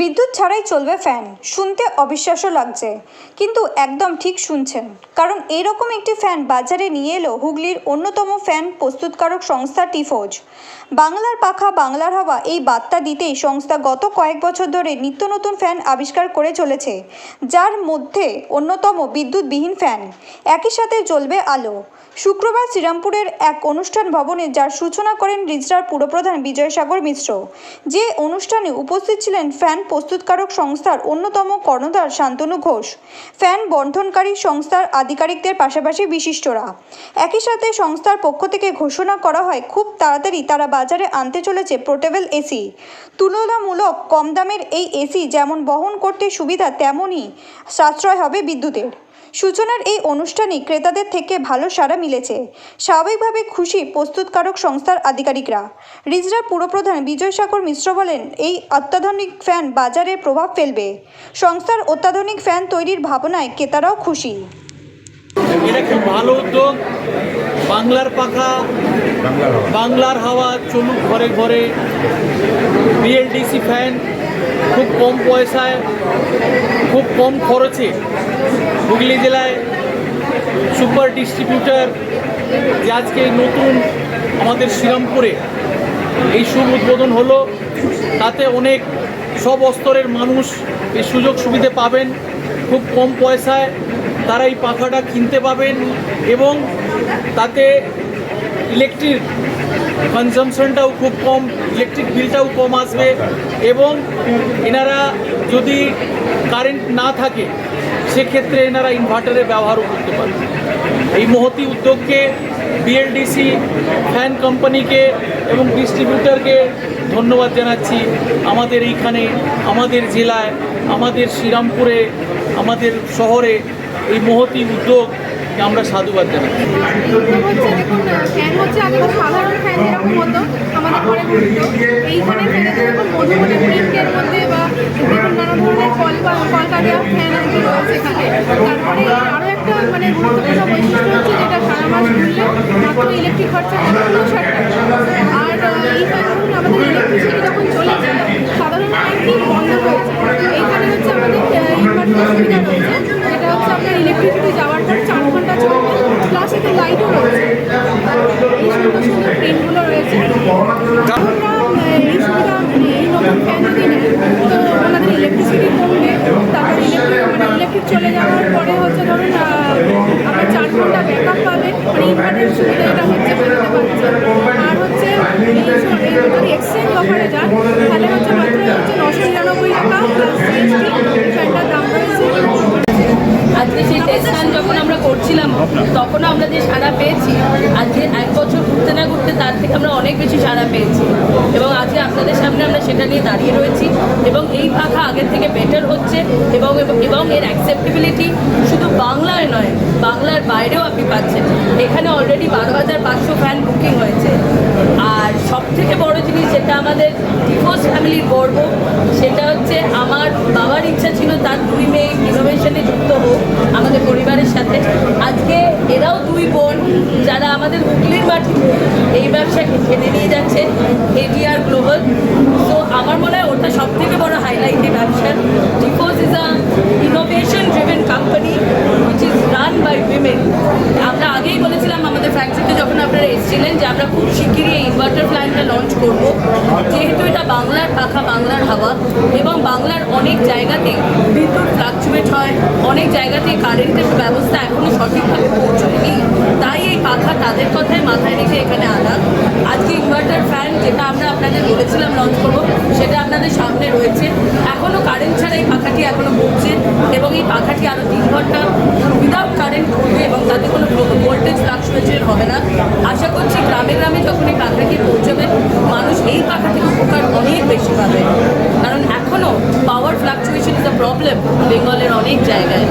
বিদ্যুৎ ছাড়াই চলবে ফ্যান। শুনতে অবিশ্বাস্য লাগছে। কিন্তু একদম ঠিক শুনছেন। কারণ এইরকম একটি ফ্যান বাজারে নিয়ে এলো হুগলির অন্যতম ফ্যান প্রস্তুতকারক সংস্থা টিফোজ। বাংলার পাখা, বাংলার হাওয়া এই বার্তা দিতেই সংস্থা গত কয়েক বছর ধরে নিত্য নতুন ফ্যান আবিষ্কার করে চলেছে, যার মধ্যে অন্যতম বিদ্যুৎবিহীন ফ্যান। একই সাথে জ্বলবে আলো। শুক্রবার শ্রীরামপুরের এক অনুষ্ঠান ভবনে যার সূচনা করেন রিজরার পুরপ্রধান বিজয়সাগর মিশ্র, যে অনুষ্ঠানে উপস্থিত ছিলেন ফ্যান প্রস্তুতকারক সংস্থার অন্যতম কর্ণধার শান্তনু ঘোষ। ফ্যান বন্ধনকারী সংস্থার আধিকারিকদের পাশাপাশি বিশিষ্টরা। একই সাথে সংস্থার পক্ষ থেকে ঘোষণা করা হয়, খুব তাড়াতাড়ি তারা বাজারে আনতে চলেছে পোর্টেবল এসি। তুলনামূলক কম দামের এই এসি যেমন বহন করতে সুবিধা, তেমনই সাশ্রয় হবে বিদ্যুতের। সূচনার এই অনুষ্ঠানে ক্রেতাদের থেকে ভালো সাড়া মিলেছে। স্বাভাবিকভাবে খুশি প্রস্তুতকারক সংস্থার আধিকারিকরা। রিজরা পুরপ্রধান বিজয় সাগর মিশ্র বলেন এই অত্যাধুনিক ফ্যান বাজারে প্রভাব ফেলবে। সংস্থার অত্যাধুনিক ফ্যান তৈরির ভাবনায় ক্রেতারাও খুশি। এটা খুব ভালো উদ্যোগ। বাংলার পাখা বাংলার হাওয়া। চলুক ঘরে ঘরে। বিএলডিসি ফ্যান খুব কম পয়সায়, খুব কম খরচে হুগলি জেলায় সুপার ডিস্ট্রিবিউটার যে আজকে নতুন আমাদের শ্রীরামপুরে এই শুভ উদ্বোধন হলো, তাতে অনেক সব স্তরের মানুষ এই সুযোগ সুবিধে পাবেন। খুব কম পয়সায় তারা এই পাখাটা কিনতে পাবেন এবং তাতে ইলেকট্রিক কনজামশনটাও খুব কম ইলেকট্রিক বিলটাও কম আসবে এবং এনারা যদি কারেন্ট না থাকে, সেক্ষেত্রে এনারা ইনভার্টারের ব্যবহারও করতে পারবে। এই মহতি উদ্যোগকে বিএলডিসি ফ্যান কোম্পানিকে এবং ডিস্ট্রিবিউটারকে ধন্যবাদ জানাচ্ছি। আমাদের এইখানে, আমাদের জেলায়, আমাদের শ্রীরামপুরে, আমাদের শহরে এই মহতি উদ্যোগ আমরা সাধুবাদ জানাচ্ছি হচ্ছে দেখুন ফ্যান হচ্ছে আগে সাধারণ ফ্যান যেরকম আমাদের ঘরে ঘুরতো এইখানে ফ্যানে যেরকম মধুমতি মধ্যে বা দেখুন ধরনের কল কলকা দেওয়া ফ্যান আর কি তারপরে আরও একটা মানে ইলেকট্রিক খরচা আর এই আমাদের চলে সাধারণ বন্ধ হয়েছে এইখানে হচ্ছে আমাদের ইনভার্টার রয়েছে যেটা হচ্ছে আপনার ইলেকট্রিসিটি যাওয়ার পর চার ঘণ্টা চলবে প্লাস এতে লাইটও রয়েছে এই সুন্দর সুন্দর প্রিন্টগুলো রয়েছে গ্রাহকরা আহ, এই সুবিধা মানে এই নতুন ফ্যান যদি নেয় তো ওনাদের ইলেকট্রিসিটি কমবে তারপর ইলেকট্রিক মানে ইলেকট্রিক চলে যাওয়ার পরে হচ্ছে চার ঘণ্টা ব্যাকআপ পাবে মানে ইনভার্টার সুবিধা এটা হচ্ছে আর হচ্ছে যদি এক্সচেঞ্জ অফারে যান তাহলে হচ্ছে মাত্র হচ্ছে নশো নিরানব্বই টাকা করছিলাম, তখনও আমরা যে সাড়া পেয়েছি, আজকে এক বছর ঘুরতে না ঘুরতে তার থেকে আমরা অনেক বেশি সাড়া পেয়েছি। এবং আজকে আপনাদের সামনে আমরা সেটা নিয়ে দাঁড়িয়ে রয়েছি। এবং এই পাখা আগের থেকে বেটার হচ্ছে এবং এবং এর অ্যাকসেপ্টেবিলিটি শুধু বাংলায় নয়, বাংলার বাইরেও আপনি পাচ্ছেন। এখানে অলরেডি বারো হাজার পাঁচশো ফ্যান বুকিং হয়েছে। আর সব থেকে বড় জিনিস যেটা আমাদের ডিভোর্স ফ্যামিলির গর্ব সেটা হচ্ছে আমার বাবার ইচ্ছা ছিল তার দুই মেয়ে ইনোভেশনে যুক্ত হোক আমাদের পরিবারের সাথে আজকে এরাও দুই বোন যারা আমাদের হুগলির মাঠে এই ব্যবসাকে খেলে নিয়ে যাচ্ছে এডিআর গ্লোবাল তো আমার মনে হয় ওটা সব থেকে বড় হাইলাইট ব্যবসা divorce is a innovation driven company which is run by women আমরা আগেই বলেছিলাম আমাদের ফ্যাক্টরিতে যখন আপনারা এসেছিলেন যে আমরা খুব শিগগিরই এই ইনভার্টার প্ল্যান্টটা করব। যেহেতু এটা বাংলার পাখা, বাংলার হাওয়া এবং বাংলার অনেক জায়গাতে বিদ্যুৎ ফ্লাকচুয়েট হয়, অনেক জায়গাতে কারেন্টের ব্যবস্থা এখনও সঠিকভাবে পৌঁছয়নি। তাই এই পাখা তাদের কথাই মাথায় রেখে এখানে আনা। আজকে ইনভার্টার ফ্যান যেটা আমরা আপনাদের বলেছিলাম লঞ্চ করব, সেটা আপনাদের সামনে রয়েছে। এখনও কারেন্ট ছাড়া এই পাখাটি এখনও ঘুরছে এবং এই পাখাটি আরও তিন ঘণ্টা উইদাউট কারেন্ট ঘুরবে এবং তাতে কোনো ভোল্টেজ ফ্লাকচুয়েশন হবে না। আশা করছি গ্রামে গ্রামে যখন এই পাখাটি পৌঁছবে মানুষ এই পাখা থেকে উপকার অনেক বেশি পাবে। কারণ এখনও power fluctuation is a problem বেঙ্গলের অনেক জায়গায়।